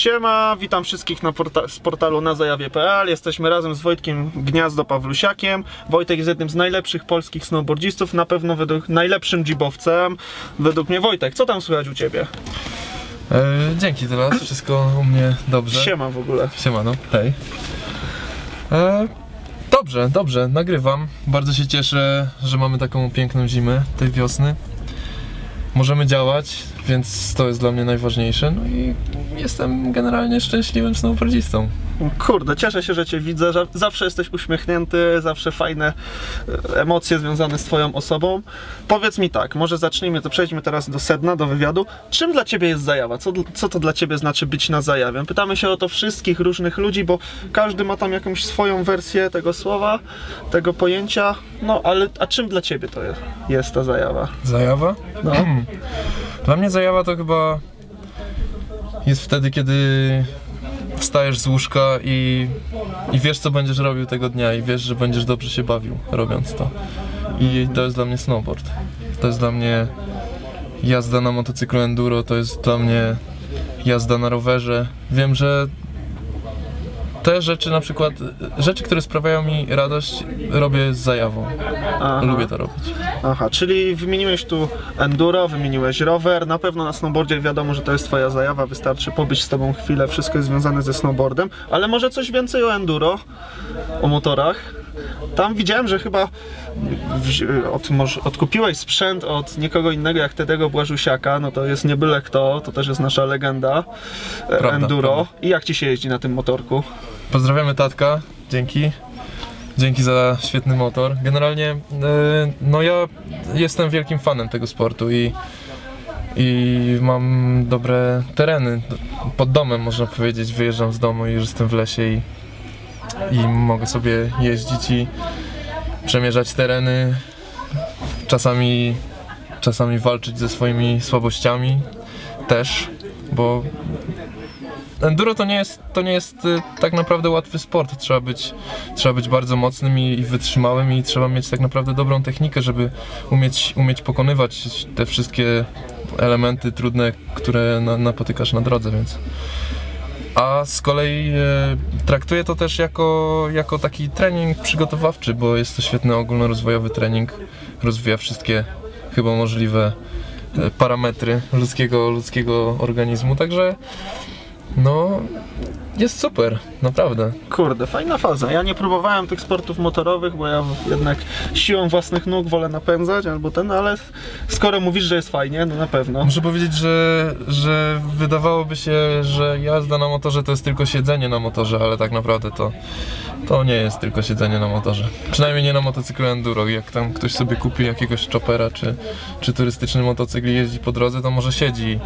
Siema, witam wszystkich na porta z portalu nazajawie.pl. Jesteśmy razem z Wojtkiem Gniazdo Pawlusiakiem. Wojtek jest jednym z najlepszych polskich snowboardzistów, na pewno według najlepszym dzibowcem. Według mnie Wojtek, co tam słychać u ciebie? E, dzięki teraz, wszystko u mnie dobrze. Siema w ogóle. Siemano, hej. E, dobrze, dobrze, nagrywam. Bardzo się cieszę, że mamy taką piękną zimę tej wiosny. Możemy działać, więc to jest dla mnie najważniejsze. No i jestem generalnie szczęśliwym snowboardzistą. Kurde, cieszę się, że cię widzę. Zawsze jesteś uśmiechnięty, zawsze fajne e, emocje związane z twoją osobą. Powiedz mi tak, może zacznijmy, to przejdźmy teraz do sedna, do wywiadu. Czym dla ciebie jest zajawa? Co, co to dla ciebie znaczy być na zajawie? Pytamy się o to wszystkich różnych ludzi, bo każdy ma tam jakąś swoją wersję tego słowa, tego pojęcia. No, ale a czym dla ciebie to jest, jest ta zajawa? Zajawa? No. Dla mnie zajawa to chyba jest wtedy, kiedy wstajesz z łóżka i, i wiesz, co będziesz robił tego dnia i wiesz, że będziesz dobrze się bawił robiąc to. I to jest dla mnie snowboard. To jest dla mnie jazda na motocyklu enduro, to jest dla mnie jazda na rowerze. Wiem, że te rzeczy, na przykład rzeczy, które sprawiają mi radość, robię z zajawą. Aha. Lubię to robić. Aha, czyli wymieniłeś tu enduro, wymieniłeś rower, na pewno na snowboardzie wiadomo, że to jest twoja zajawa, wystarczy pobyć z tobą chwilę, wszystko jest związane ze snowboardem, ale może coś więcej o enduro, o motorach. Tam widziałem, że chyba od, odkupiłeś sprzęt od nikogo innego jak Tedego Błażusiaka, no to jest nie byle kto, to też jest nasza legenda e, Prawda, enduro. prawda. I jak ci się jeździ na tym motorku? Pozdrawiamy tatka, dzięki. Dzięki za świetny motor. Generalnie, e, no ja jestem wielkim fanem tego sportu i, i mam dobre tereny. Pod domem można powiedzieć, wyjeżdżam z domu i już jestem w lesie i, i mogę sobie jeździć i przemierzać tereny. Czasami, czasami walczyć ze swoimi słabościami też, bo Enduro to nie jest, to nie jest y, tak naprawdę łatwy sport. Trzeba być, trzeba być bardzo mocnym i, i wytrzymałym i trzeba mieć tak naprawdę dobrą technikę, żeby umieć, umieć pokonywać te wszystkie elementy trudne, które na, napotykasz na drodze, więc. A z kolei e, traktuję to też jako, jako taki trening przygotowawczy, bo jest to świetny ogólnorozwojowy trening. Rozwija wszystkie chyba możliwe e, parametry ludzkiego, ludzkiego organizmu, także no, jest super, naprawdę. Kurde, fajna faza. Ja nie próbowałem tych sportów motorowych, bo ja jednak siłą własnych nóg wolę napędzać albo ten, ale skoro mówisz, że jest fajnie, no na pewno. Muszę powiedzieć, że, że wydawałoby się, że jazda na motorze to jest tylko siedzenie na motorze, ale tak naprawdę to, to nie jest tylko siedzenie na motorze. Przynajmniej nie na motocyklu enduro. Jak tam ktoś sobie kupi jakiegoś chopera czy, czy turystyczny motocykl i jeździ po drodze, to może siedzi.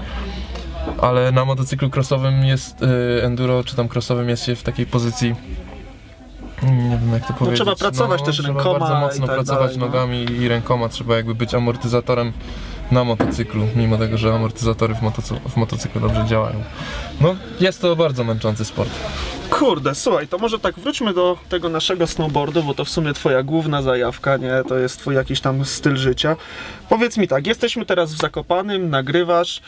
Ale na motocyklu crossowym jest y, enduro, czy tam crossowym jest się w takiej pozycji. Nie wiem jak to powiedzieć. trzeba pracować też trzeba rękoma bardzo i mocno tak pracować dalej, no. nogami i rękoma. Trzeba jakby być amortyzatorem na motocyklu, mimo tego, że amortyzatory w, motocy- w motocyklu dobrze działają. No, jest to bardzo męczący sport. Kurde, słuchaj, to może tak wróćmy do tego naszego snowboardu, bo to w sumie twoja główna zajawka, nie? To jest twój jakiś tam styl życia. Powiedz mi tak, jesteśmy teraz w Zakopanym, nagrywasz,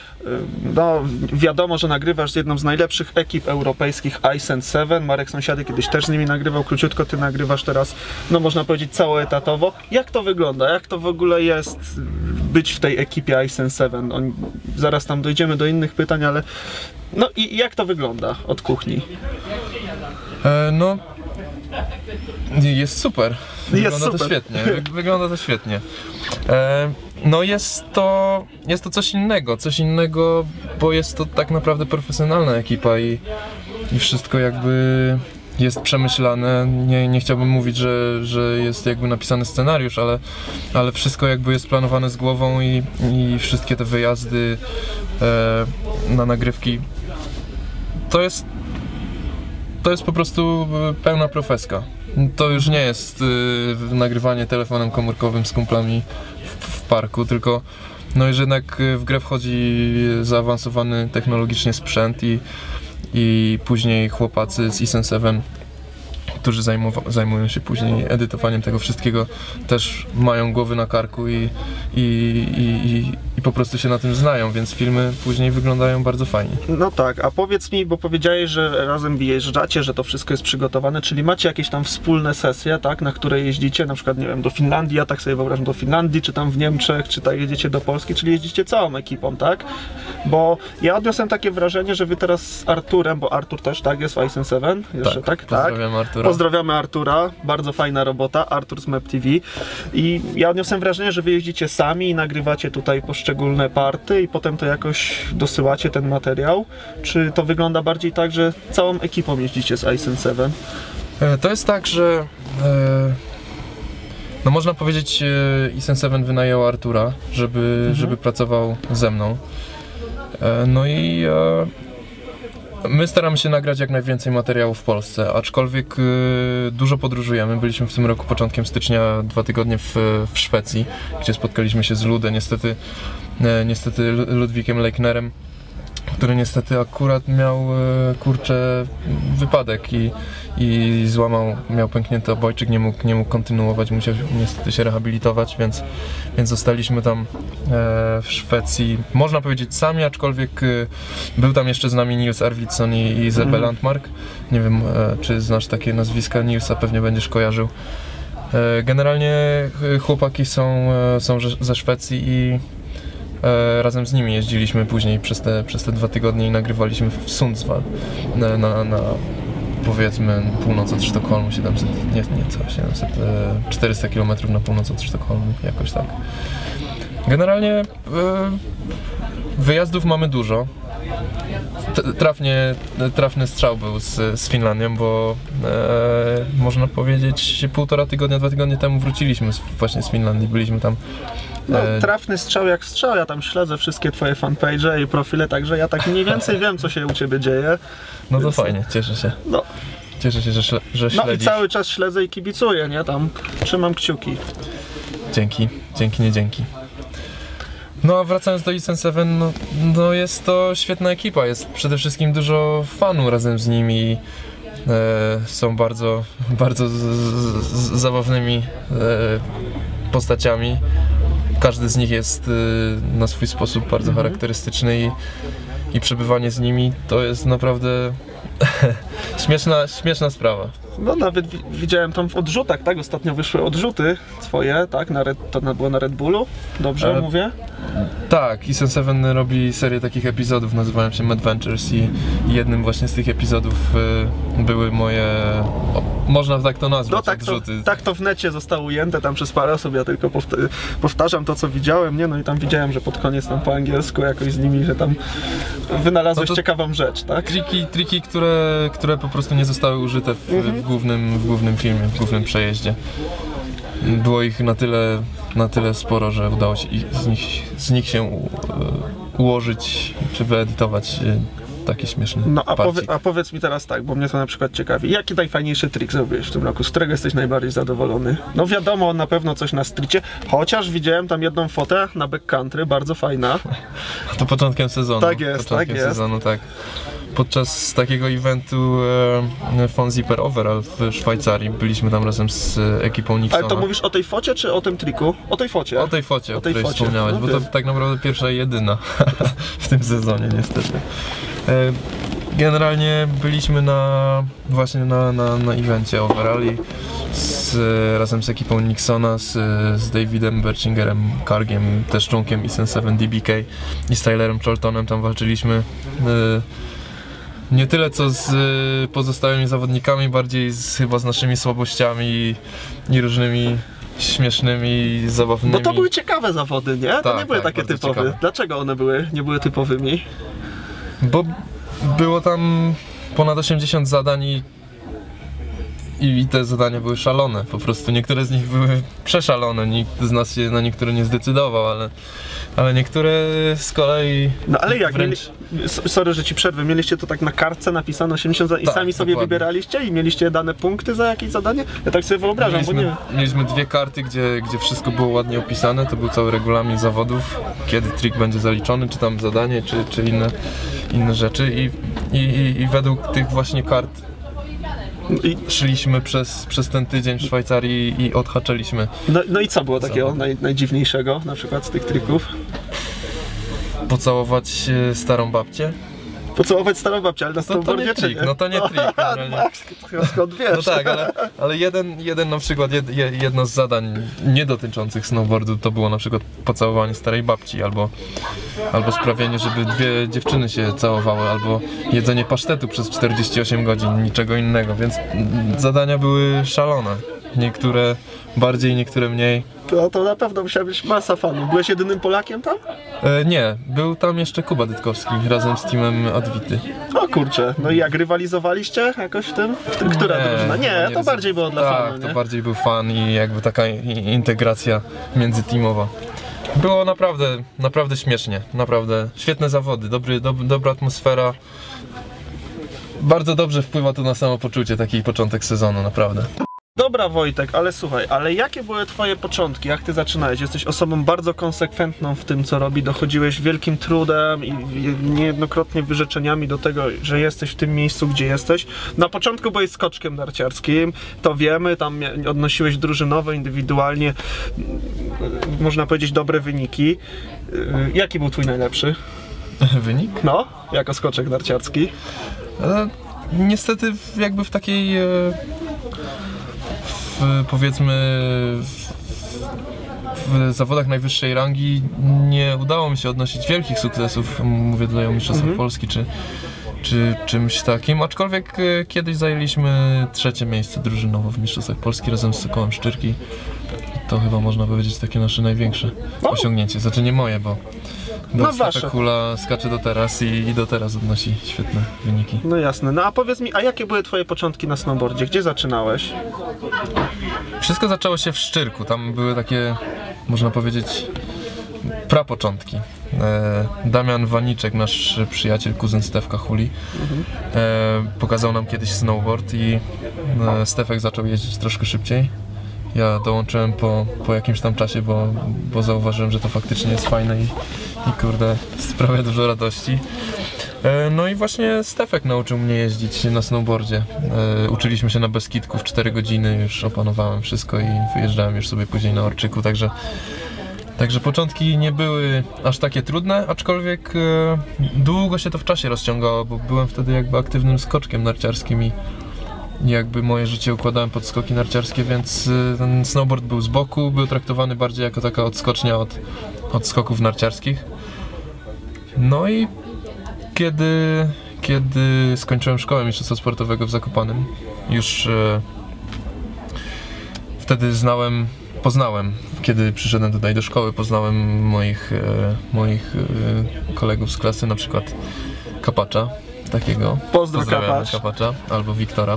no wiadomo, że nagrywasz z jedną z najlepszych ekip europejskich Ice and Seven. Marek Sąsiady kiedyś też z nimi nagrywał, króciutko ty nagrywasz teraz, no można powiedzieć całoetatowo. Jak to wygląda? Jak to w ogóle jest być w tej ekipie Ice and Seven? On, zaraz tam dojdziemy do innych pytań, ale no i jak to wygląda od kuchni? E, no. Jest super. Wygląda super. to świetnie. Wy- Wygląda to świetnie. E, no jest to, jest to coś innego, coś innego, bo jest to tak naprawdę profesjonalna ekipa i, i wszystko jakby jest przemyślane. Nie, nie chciałbym mówić, że, że jest jakby napisany scenariusz, ale, ale wszystko jakby jest planowane z głową i, i wszystkie te wyjazdy e, na nagrywki to jest to jest po prostu pełna profeska. To już nie jest y, nagrywanie telefonem komórkowym z kumplami w, w parku, tylko no już jednak w grę wchodzi zaawansowany technologicznie sprzęt i, i później chłopacy z Isen 7 którzy zajmują się później edytowaniem tego wszystkiego, też mają głowy na karku i, i, i, i po prostu się na tym znają, więc filmy później wyglądają bardzo fajnie. No tak, a powiedz mi, bo powiedziałeś, że razem wyjeżdżacie, że to wszystko jest przygotowane, czyli macie jakieś tam wspólne sesje, tak, na które jeździcie, na przykład, nie wiem, do Finlandii, ja tak sobie wyobrażam, do Finlandii, czy tam w Niemczech, czy tak jedziecie do Polski, czyli jeździcie całą ekipą, tak? Bo ja odniosłem takie wrażenie, że wy teraz z Arturem, bo Artur też, tak, jest w Ice 7, jeszcze, tak? Pozdrawiam Artura. Pozdrawiamy Artura, bardzo fajna robota, Artur z Map TV i ja odniosłem wrażenie, że wy jeździcie sami i nagrywacie tutaj poszczególne party i potem to jakoś dosyłacie ten materiał, czy to wygląda bardziej tak, że całą ekipą jeździcie z Ice 7? E, To jest tak, że e, no można powiedzieć e, Isen 7 wynajął Artura, żeby, żeby pracował ze mną. No i my staramy się nagrać jak najwięcej materiałów w Polsce, aczkolwiek e, dużo podróżujemy. Byliśmy w tym roku początkiem stycznia dwa tygodnie w, w Szwecji, gdzie spotkaliśmy się z Ludem, niestety, e, niestety Ludwikiem Leiknerem który niestety akurat miał e, kurczę wypadek i, i złamał, miał pęknięty obojczyk, nie mógł, nie mógł kontynuować, musiał niestety się rehabilitować, więc, więc zostaliśmy tam e, w Szwecji, można powiedzieć sami, aczkolwiek e, był tam jeszcze z nami Nils Arvidsson i, i Zebbe Landmark. Nie wiem, czy znasz takie nazwiska Nilsa, pewnie będziesz kojarzył. Generalnie chłopaki są, są ze Szwecji i razem z nimi jeździliśmy później przez te, przez te dwa tygodnie i nagrywaliśmy w Sundsvall na, na, na powiedzmy północ od Sztokholmu, 700, nie, nie co, 700, e, 400 km na północ od Sztokholmu, jakoś tak. Generalnie e, wyjazdów mamy dużo. Trafnie, trafny strzał był z, z Finlandią, bo e, można powiedzieć półtora tygodnia, dwa tygodnie temu wróciliśmy z, właśnie z Finlandii, byliśmy tam No, E, trafny strzał jak strzał, ja tam śledzę wszystkie twoje fanpage i profile, także ja tak mniej więcej wiem, co się u ciebie dzieje. No to Więc- fajnie, cieszę się. No, Cieszę się, że, że no i śledzisz. cały czas śledzę i kibicuję, nie? Tam trzymam kciuki. Dzięki, dzięki, nie dzięki. No a wracając do Isen 7, no, no jest to świetna ekipa, jest przede wszystkim dużo fanu razem z nimi. E, są bardzo, bardzo z, z, z zabawnymi e, postaciami. Każdy z nich jest e, na swój sposób bardzo charakterystyczny i, i przebywanie z nimi to jest naprawdę śmieszna, śmieszna sprawa. No nawet wi- widziałem tam w odrzutach, tak? Ostatnio wyszły odrzuty twoje, tak? Na Red, to było na Red Bullu? Dobrze Ale- mówię? Tak, Isen 7 robi serię takich epizodów, nazywają się Madventures i i jednym właśnie z tych epizodów y, były moje, o, można tak to nazwać, No tak to, odrzuty. tak to w necie zostało ujęte tam przez parę osób, ja tylko powt- powtarzam to co widziałem, nie? No i tam widziałem, że pod koniec tam po angielsku jakoś z nimi, że tam wynalazłeś No to- ciekawą rzecz, tak? Triki, triki które, które po prostu nie zostały użyte w, Mhm. w, głównym, w głównym filmie, w głównym przejeździe. Było ich na tyle, na tyle sporo, że udało się z, nich, z nich się u, ułożyć czy wyedytować y, takie śmieszne No a, powie, a powiedz mi teraz tak, bo mnie to na przykład ciekawi. Jaki najfajniejszy trik zrobiłeś w tym roku? Z którego jesteś najbardziej zadowolony? No wiadomo, na pewno coś na stricie, chociaż widziałem tam jedną fotę na backcountry, bardzo fajna. To początkiem sezonu. Tak jest, początkiem tak jest. sezonu, tak. Podczas takiego eventu e, Von Zipper Overall w Szwajcarii byliśmy tam razem z e, ekipą Nixona. Ale to mówisz o tej focie czy o tym triku? O tej focie. O tej focie, o, tej której focie, wspomniałeś, no bo to tak naprawdę pierwsza i jedyna w tym sezonie niestety. E, Generalnie byliśmy na właśnie na, na, na evencie Overall i z, razem z ekipą Nixona, z, z Davidem Berchingerem, Kargiem, też członkiem Isen 7 DBK i z Tylerem Choltonem tam walczyliśmy. E, Nie tyle co z e, pozostałymi zawodnikami, bardziej z, chyba z naszymi słabościami i, różnymi śmiesznymi, zabawnymi. Bo to były ciekawe zawody, nie? to Tak, nie były tak, takie typowe. ciekawe. Dlaczego one były, nie były typowymi? Bo było tam ponad 80 zadań i, i te zadania były szalone. Po prostu niektóre z nich były przeszalone. Nikt z nas się na niektóre nie zdecydował, ale, ale niektóre z kolei. No ale jak? Wręcz- Mieli... Sorry, że ci przerwę. Mieliście to tak na kartce napisane 80 zadań i Tak, sami sobie dokładnie. wybieraliście i mieliście dane punkty za jakieś zadanie? Ja tak sobie wyobrażam, bo Mieliśmy, nie... mieliśmy dwie karty, gdzie, gdzie wszystko było ładnie opisane. To był cały regulamin zawodów, kiedy trik będzie zaliczony, czy tam zadanie, czy, czy inne, inne rzeczy. I, i, I według tych właśnie kart I, szliśmy przez, przez ten tydzień w Szwajcarii i odhaczaliśmy no, no i co było takiego naj, najdziwniejszego na przykład z tych trików? pocałować e, starą babcię. Pocałować starą babcię, ale na No to nie trik, no to nie trik. generalnie. Skąd wiesz? No tak, ale, ale jeden, jeden na przykład, jed, je- jedno z zadań nie dotyczących snowboardu to było na przykład pocałowanie starej babci albo, albo sprawienie, żeby dwie dziewczyny się całowały, albo jedzenie pasztetu przez 48 godzin, niczego innego, więc zadania były szalone. Niektóre bardziej, niektóre mniej. To, to na pewno musiała być masa fanów. Byłeś jedynym Polakiem tam? E, nie, był tam jeszcze Kuba Dytkowski razem z teamem Adwity. O kurczę, no i jak rywalizowaliście jakoś w tym? W tym która drużyna? Nie, to ryzy- bardziej było dla tak, fanu, to nie? bardziej był fan i jakby taka integracja międzyteamowa. Było naprawdę, naprawdę śmiesznie, naprawdę świetne zawody, dobry, dob, dobra atmosfera. Bardzo dobrze wpływa to na samopoczucie, taki początek sezonu, naprawdę. Dobra Wojtek, ale słuchaj, ale jakie były twoje początki? Jak ty zaczynałeś? Jesteś osobą bardzo konsekwentną w tym, co robi. Dochodziłeś wielkim trudem i niejednokrotnie wyrzeczeniami do tego, że jesteś w tym miejscu, gdzie jesteś. Na początku byłeś skoczkiem narciarskim, to wiemy, tam odnosiłeś drużynowo, indywidualnie, mm, można powiedzieć, dobre wyniki. Yy, Jaki był twój najlepszy? Wynik? No, jako skoczek narciarski. E, niestety jakby w takiej, e, w, powiedzmy, w, w zawodach najwyższej rangi nie udało mi się odnosić wielkich sukcesów, mówię tutaj o Mistrzostwach Mhm. Polski czy, czy czymś takim, aczkolwiek e, kiedyś zajęliśmy trzecie miejsce drużynowo w Mistrzostwach Polski razem z Sokołem Szczyrki. To chyba można powiedzieć takie nasze największe osiągnięcie, znaczy nie moje, bo No wasze. Kula skacze do teraz i, i do teraz odnosi świetne wyniki. No jasne. No a powiedz mi, a jakie były twoje początki na snowboardzie? Gdzie zaczynałeś? Wszystko zaczęło się w Szczyrku. Tam były takie, można powiedzieć, prapoczątki. E, Damian Waniczek, nasz przyjaciel, kuzyn Stefka Huli, e, pokazał nam kiedyś snowboard i e, Stefek zaczął jeździć troszkę szybciej. Ja dołączyłem po, po jakimś tam czasie, bo, bo zauważyłem, że to faktycznie jest fajne i, i kurde, sprawia dużo radości. E, No i właśnie Stefek nauczył mnie jeździć na snowboardzie. E, Uczyliśmy się na Beskidku w 4 godziny, już opanowałem wszystko i wyjeżdżałem już sobie później na Orczyku, także Także początki nie były aż takie trudne, aczkolwiek e, długo się to w czasie rozciągało, bo byłem wtedy jakby aktywnym skoczkiem narciarskim i jakby moje życie układałem pod skoki narciarskie, więc e, ten snowboard był z boku, był traktowany bardziej jako taka odskocznia od, od skoków narciarskich. No i kiedy, kiedy skończyłem szkołę mistrzostwa sportowego w Zakopanem, już e, wtedy znałem, poznałem, kiedy przyszedłem tutaj do szkoły, poznałem moich, e, moich e, kolegów z klasy, na przykład Kapacza, takiego. Pozdro, Kapacz. Kapacza, albo Wiktora.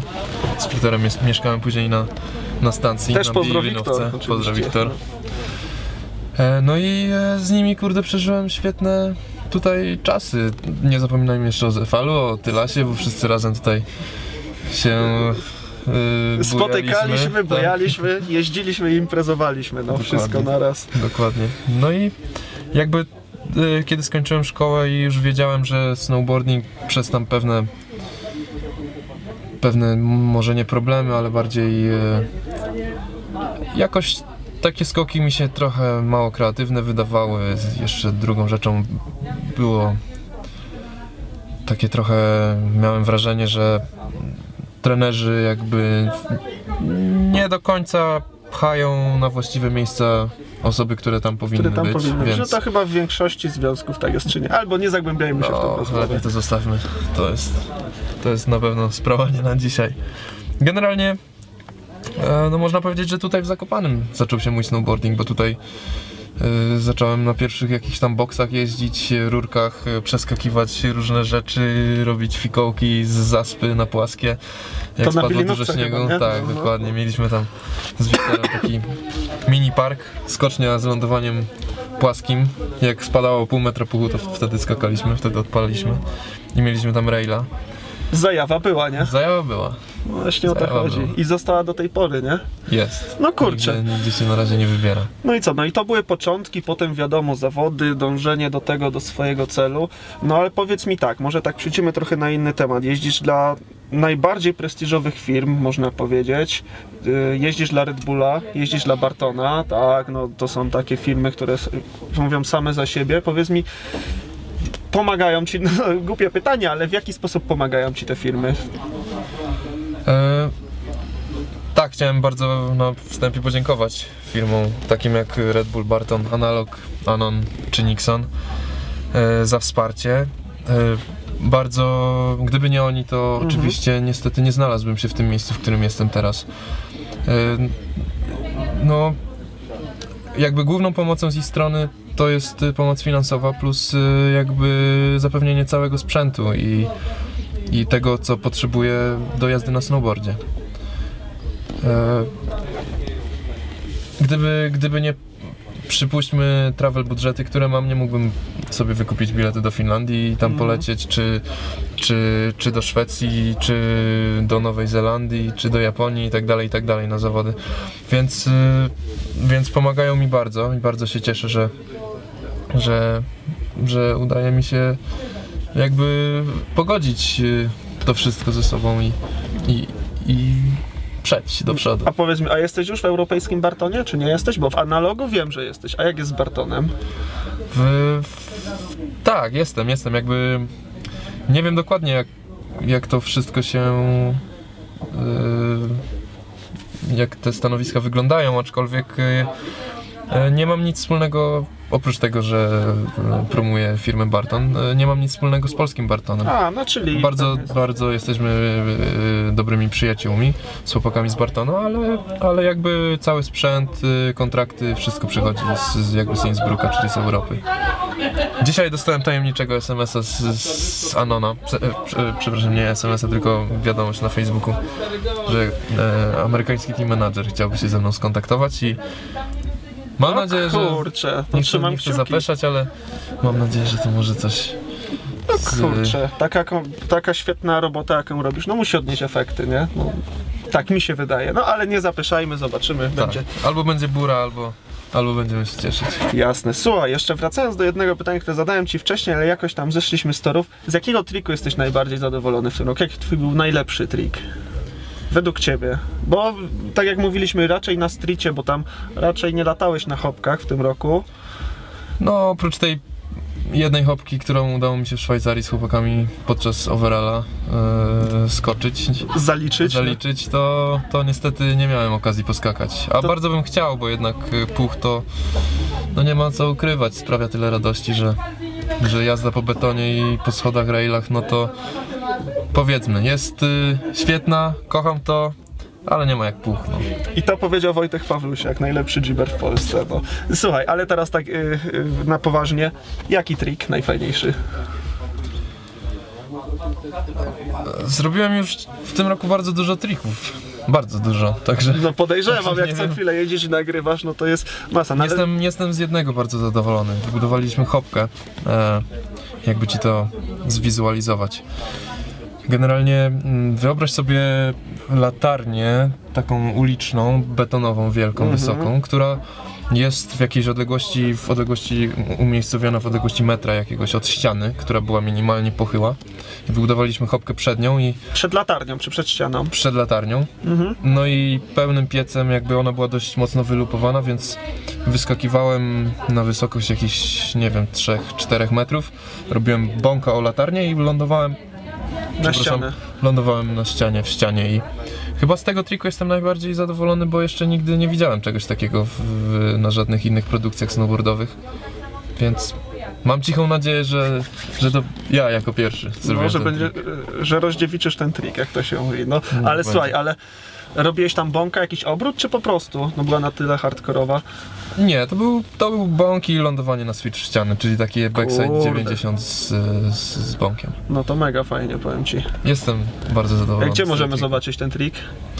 Z Wiktorem jest, mieszkałem później na, na stacji, Też na pozdro. Wiktor. Pozdro Wiktor. E, No i e, z nimi kurde przeżyłem świetne tutaj czasy. Nie zapominajmy jeszcze o Zefalu, o Tylasie, bo wszyscy razem tutaj się e, Spotykaliśmy, bojaliśmy, jeździliśmy i imprezowaliśmy, no Dokładnie. wszystko naraz. Tak, dokładnie. No i jakby kiedy skończyłem szkołę i już wiedziałem, że snowboarding przez tam pewne pewne może nie problemy, ale bardziej e, jakoś takie skoki mi się trochę mało kreatywne wydawały. Jeszcze drugą rzeczą było takie trochę miałem wrażenie, że trenerzy jakby nie do końca pchają na właściwe miejsca osoby, które tam powinny Które tam być. powinny więc... No to chyba w większości związków tak jest czy nie. Albo nie zagłębiajmy się w tą No, rozmowę. lepiej to zostawmy. To jest, to jest na pewno sprawa nie na dzisiaj. Generalnie, e, no można powiedzieć, że tutaj w Zakopanem zaczął się mój snowboarding, bo tutaj zacząłem na pierwszych jakichś tam boksach jeździć, e, rurkach, e, przeskakiwać różne rzeczy, robić fikołki z zaspy na płaskie. Jak To spadło dużo śniegu, chyba, tak, No. dokładnie. Mieliśmy tam z Wiktorem taki mini park, skocznia z lądowaniem płaskim. Jak spadało pół metra puchu, to wtedy skakaliśmy, wtedy odpaliliśmy i mieliśmy tam raila. Zajawa była, nie? Zajawa była. No Właśnie o to Zajawa chodzi. była. I została do tej pory, nie? Jest. No kurczę. Nigdzie, nigdzie się na razie nie wybiera. No i co, no i to były początki, potem wiadomo, zawody, dążenie do tego, do swojego celu. No ale powiedz mi tak, może tak przyjdziemy trochę na inny temat. Jeździsz dla najbardziej prestiżowych firm, można powiedzieć. Yy, Jeździsz dla Red Bulla, jeździsz dla Bartona, tak, no to są takie firmy, które mówią same za siebie. Powiedz mi, pomagają ci, no głupie pytanie, ale w jaki sposób pomagają ci te firmy? E, tak, chciałem bardzo na wstępie podziękować firmom takim jak Red Bull, Barton, Analog, Anon czy Nixon e, za wsparcie. E, bardzo, gdyby nie oni, to oczywiście niestety nie znalazłbym się w tym miejscu, w którym jestem teraz. E, no, jakby główną pomocą z ich strony to jest y, pomoc finansowa plus y, jakby zapewnienie całego sprzętu i, i tego, co potrzebuję do jazdy na snowboardzie. E, Gdyby, gdyby nie przypuśćmy travel budżety, które mam, nie mógłbym sobie wykupić bilety do Finlandii i tam polecieć, czy, czy, czy do Szwecji, czy do Nowej Zelandii, czy do Japonii i tak dalej, i tak dalej na zawody. Więc, y, więc pomagają mi bardzo i bardzo się cieszę, że, że, że udaje mi się jakby pogodzić y, to wszystko ze sobą i, i, i przejść do przodu. A powiedz mi, a jesteś już w europejskim Bartonie, czy nie jesteś? Bo w analogu wiem, że jesteś. A jak jest z Bartonem? W, w, tak, jestem, jestem. Jakby nie wiem dokładnie, jak, jak to wszystko się. Yy, jak te stanowiska wyglądają, aczkolwiek yy, nie mam nic wspólnego. Oprócz tego, że yy, promuję firmę Barton, yy, nie mam nic wspólnego z polskim Bartonem. A, no czyli... Bardzo, bardzo jesteśmy y, dobrymi przyjaciółmi z chłopakami z Bartonu, ale, ale jakby cały sprzęt, kontrakty, wszystko przychodzi z, jakby z Innsbrucka, czyli z Europy. Dzisiaj dostałem tajemniczego SMS-a z, z Anona, Prze, e, prze, przepraszam, nie SMS-a, tylko wiadomość na Facebooku, że e, amerykański team manager chciałby się ze mną skontaktować i mam No nadzieję, że kurczę, nie chcę, nie chcę zapeszać, ale mam nadzieję, że to może coś No z- kurczę, taka, taka świetna robota, jaką robisz, no musi odnieść efekty, nie? No, tak mi się wydaje. No ale nie zapyszajmy, zobaczymy, będzie Tak. Albo będzie bura, albo, albo będziemy się cieszyć. jasne. Słuchaj, jeszcze wracając do jednego pytania, które zadałem ci wcześniej, ale jakoś tam zeszliśmy z torów. Z jakiego triku jesteś najbardziej zadowolony w tym roku? Jaki twój był najlepszy trik? Według ciebie. Bo tak jak mówiliśmy, raczej na stricie, bo tam raczej nie latałeś na hopkach w tym roku. No, oprócz tej jednej hopki, którą udało mi się w Szwajcarii z chłopakami podczas overalla e, skoczyć, Zaliczyć. zaliczyć, to, to niestety nie miałem okazji poskakać. A To- bardzo bym chciał, bo jednak e, puch to no nie ma co ukrywać, sprawia tyle radości, że, że jazda po betonie i po schodach, railach, no to powiedzmy, jest y, świetna, kocham to, ale nie ma jak puch. No. I to powiedział Wojtek Pawlusiak, najlepszy jibber w Polsce. No. Słuchaj, ale teraz tak y, y, na poważnie, jaki trik najfajniejszy? Zrobiłem już w tym roku bardzo dużo trików. Bardzo dużo, także No podejrzewam, jak co chwilę jedziesz i nagrywasz, no to jest masa. Ale- jestem, jestem z jednego bardzo zadowolony. Wybudowaliśmy hopkę, e, jakby ci to zwizualizować. Generalnie mm, wyobraź sobie latarnię, taką uliczną, betonową, wielką, Mhm. wysoką, która jest w jakiejś odległości, w odległości umiejscowiona w odległości metra jakiegoś od ściany, która była minimalnie pochyła. I wybudowaliśmy hopkę przed nią i Przed latarnią czy przed ścianą? przed latarnią. No i pełnym piecem, jakby ona była dość mocno wylupowana, więc wyskakiwałem na wysokość jakichś, nie wiem, 3-4 metrów. Robiłem bąka o latarnię i lądowałem, Na ścianę. lądowałem na ścianie, w ścianie i chyba z tego triku jestem najbardziej zadowolony, bo jeszcze nigdy nie widziałem czegoś takiego w, w, na żadnych innych produkcjach snowboardowych. Więc mam cichą nadzieję, że, że to ja jako pierwszy zrobię Może będzie, trik. że rozdziewiczysz ten trik, jak to się mówi. No, ale będzie. słuchaj, ale robiłeś tam bąka, jakiś obrót, czy po prostu? No była na tyle hardkorowa. Nie, to był, to był bąk i lądowanie na switch ściany, czyli takie backside Kurde. 90 z, z, z bąkiem. No to mega fajnie, powiem ci. Jestem bardzo zadowolony. Gdzie z możemy zobaczyć ten trik?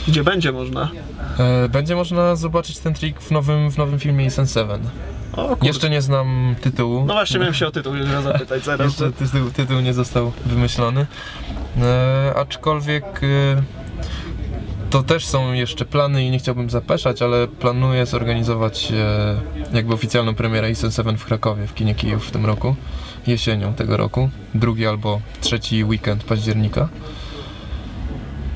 Gdzie będzie można? E, Będzie można zobaczyć ten trik w nowym, w nowym filmie Isen 7. O. Jeszcze nie znam tytułu. No właśnie miałem się o tytuł już zapytać zaraz. Jeszcze tytuł, tytuł nie został wymyślony. E, aczkolwiek e, to też są jeszcze plany i nie chciałbim zapeszać, ale planuję zorganizować e, jakby oficjalną premierę Isen 7 w Krakowie, w kinie Kijów w tym roku. Jesienią tego roku. Drugi albo trzeci weekend października.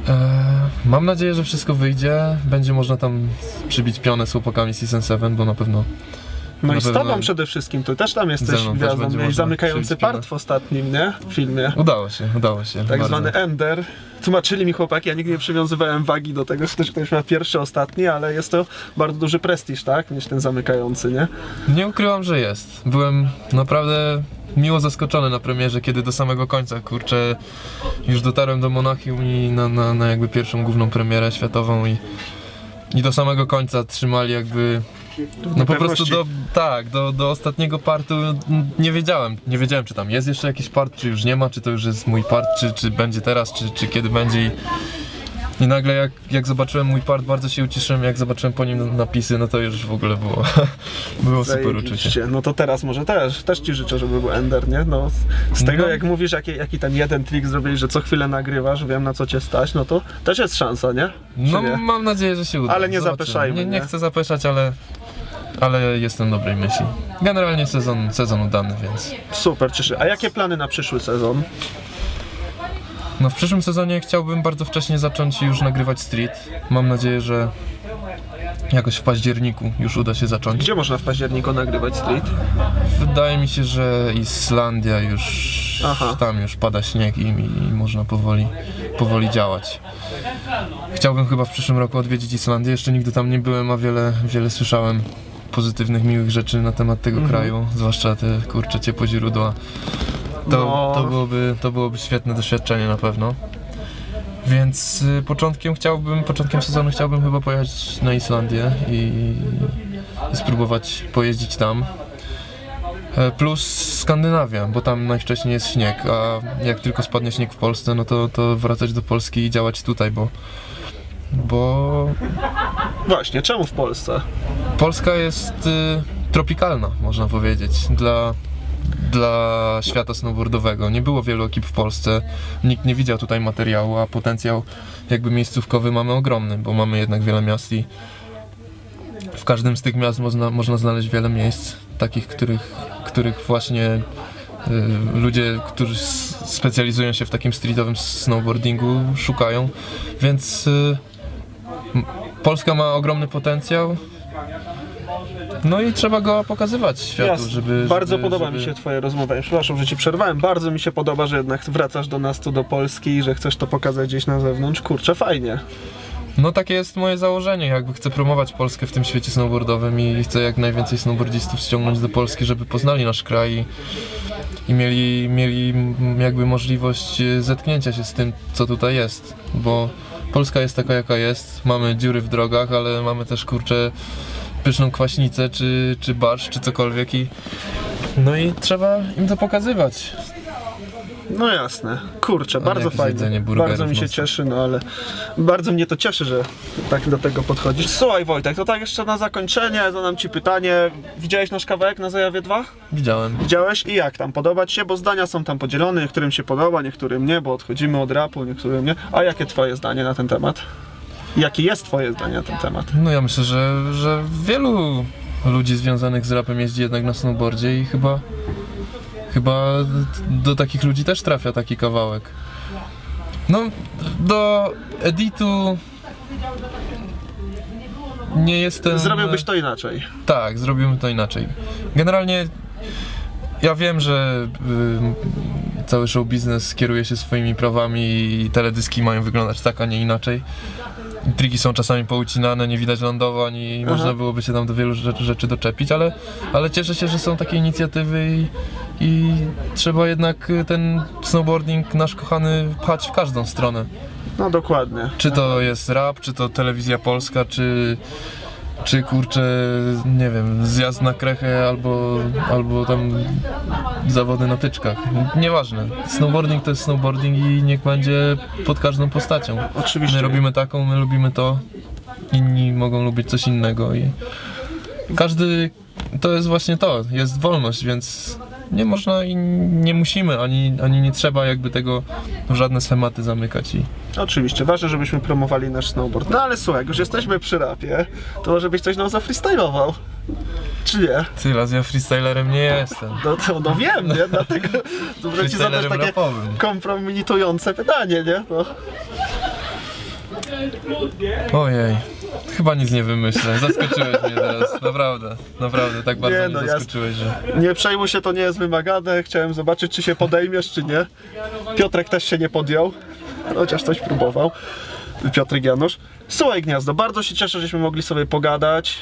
E, mam nadzieję, że wszystko wyjdzie. Będzie można tam przybić pionę z chłopakami z Season 7, bo na pewno No i z tobą przede wszystkim, ty też tam jesteś Ze gwiazdą. Miałeś zamykający part w ostatnim, nie? W filmie. Udało się, udało się. Tak bardzo. zwany Ender. Tłumaczyli mi chłopaki, ja nigdy nie przywiązywałem wagi do tego, że ktoś, ktoś ma pierwszy, ostatni, ale jest to bardzo duży prestiż, tak? Mieć ten zamykający, nie? Nie ukrywam, że jest. Byłem naprawdę miło zaskoczony na premierze, kiedy do samego końca, kurczę, już dotarłem do Monachium i na, na, na jakby pierwszą główną premierę światową i, i do samego końca trzymali jakby no po prostu do, tak, do, do ostatniego partu nie wiedziałem, nie wiedziałem czy tam jest jeszcze jakiś part, czy już nie ma, czy to już jest mój part, czy, czy będzie teraz, czy, czy kiedy będzie i, i nagle jak, jak zobaczyłem mój part, bardzo się ucieszyłem, jak zobaczyłem po nim napisy, no to już w ogóle było, było super uczucie. No to teraz może też, też ci życzę, żeby był Ender, nie? No, z tego No. jak mówisz, jaki, jaki ten jeden trik zrobiłeś, że co chwilę nagrywasz, wiem na co cię stać, no to też jest szansa, nie? Czy No nie? mam nadzieję, że się uda. Ale nie Zobaczymy. zapeszajmy, Nie, nie nie? chcę zapeszać, ale, ale jestem dobrej myśli. Generalnie sezon, sezon udany, więc Super, cieszę. A jakie plany na przyszły sezon? no w przyszłym sezonie chciałbym bardzo wcześnie zacząć już nagrywać street. Mam nadzieję, że jakoś w październiku już uda się zacząć. Gdzie można w październiku nagrywać street? Wydaje mi się, że Islandia już Aha. tam już pada śnieg i, i można powoli, powoli działać. Chciałbym chyba w przyszłym roku odwiedzić Islandię. Jeszcze nigdy tam nie byłem, a wiele, wiele słyszałem pozytywnych, miłych rzeczy na temat tego Mhm. kraju, zwłaszcza te kurcze ciepłe źródła. To, No. to, byłoby, to byłoby świetne doświadczenie na pewno. Więc y, początkiem chciałbym, początkiem sezonu chciałbym chyba pojechać na Islandię i, i spróbować pojeździć tam. E, Plus Skandynawia, bo tam najwcześniej jest śnieg, a jak tylko spadnie śnieg w Polsce, no to, to wracać do Polski i działać tutaj, bo, bo Właśnie, czemu w Polsce? Polska jest y, tropikalna, można powiedzieć, dla, dla świata snowboardowego. Nie było wielu ekip w Polsce, nikt nie widział tutaj materiału, a potencjał jakby miejscówkowy mamy ogromny, bo mamy jednak wiele miast i w każdym z tych miast można, można znaleźć wiele miejsc, takich, których, których właśnie y, ludzie, którzy specjalizują się w takim streetowym snowboardingu szukają, więc y, Polska ma ogromny potencjał, no i trzeba go pokazywać światu, Jasne. żeby... Bardzo żeby, podoba żeby... mi się twoja rozmowa. Przepraszam, że ci przerwałem. Bardzo mi się podoba, że jednak wracasz do nas tu do Polski i że chcesz to pokazać gdzieś na zewnątrz. Kurczę, fajnie. No takie jest moje założenie, jakby chcę promować Polskę w tym świecie snowboardowym i chcę jak najwięcej snowboardzistów ściągnąć do Polski, żeby poznali nasz kraj i, i mieli, mieli jakby możliwość e, zetknięcia się z tym, co tutaj jest, bo Polska jest taka jaka jest, mamy dziury w drogach, ale mamy też kurczę pyszną kwaśnicę, czy, czy barsz, czy cokolwiek i no i trzeba im to pokazywać. No jasne. Kurczę, nie bardzo fajnie. Bardzo mi się nocą. cieszy, no ale bardzo mnie to cieszy, że tak do tego podchodzisz. Słuchaj Wojtek, to tak jeszcze na zakończenie zadam ci pytanie. Widziałeś nasz kawałek na Zajawie 2? Widziałem. Widziałeś i jak tam? Podoba ci się? Bo zdania są tam podzielone, niektórym się podoba, niektórym nie, bo odchodzimy od rapu, niektórym nie. A jakie twoje zdanie na ten temat? Jakie jest twoje zdanie na ten temat? No ja myślę, że, że wielu ludzi związanych z rapem jeździ jednak na snowboardzie i chyba chyba do takich ludzi też trafia taki kawałek. No do editu nie jestem... Zrobiłbyś to inaczej. Tak, zrobimy to inaczej. Generalnie ja wiem, że y, cały show biznes kieruje się swoimi prawami i teledyski mają wyglądać tak, a nie inaczej. Triki są czasami poucinane, nie widać lądowań i Aha. można byłoby się tam do wielu rzeczy, rzeczy doczepić, ale, ale cieszę się, że są takie inicjatywy i, i trzeba jednak ten snowboarding nasz kochany pchać w każdą stronę. No dokładnie. Czy to jest rap, czy to telewizja polska, czy, czy kurczę, nie wiem, zjazd na krechę albo, albo tam zawody na tyczkach. Nieważne. Snowboarding to jest snowboarding i niech będzie pod każdą postacią. Oczywiście. My robimy taką, my lubimy to, inni mogą lubić coś innego i każdy, to jest właśnie to, jest wolność, więc nie można i nie musimy, ani, ani nie trzeba jakby tego w żadne schematy zamykać i Oczywiście, ważne, żebyśmy promowali nasz snowboard. No ale słuchaj, jak już jesteśmy przy rapie, to może byś coś nam zafreestylował. Czy nie? Ty, raz ja freestylerem nie jestem. No to no wiem, nie? Dlatego muszę ci zadać takie rapowym. kompromitujące pytanie, nie? No. Ojej. Chyba nic nie wymyślę, zaskoczyłeś mnie teraz, naprawdę, naprawdę, tak bardzo Nie, mnie no, ja- zaskoczyłeś, że... Nie przejmuj się, to nie jest wymagane. Chciałem zobaczyć, czy się podejmiesz, czy nie. Piotrek też się nie podjął, chociaż coś próbował. Piotrek Janusz. Słuchaj Gniazdo, bardzo się cieszę, żeśmy mogli sobie pogadać.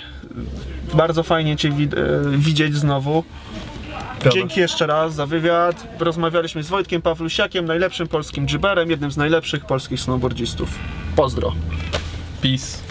Bardzo fajnie Cię e, widzieć znowu. Dzięki jeszcze raz za wywiad. Rozmawialiśmy z Wojtkiem Pawlusiakiem, najlepszym polskim dżyberem, jednym z najlepszych polskich snowboardzistów. Pozdro. Peace.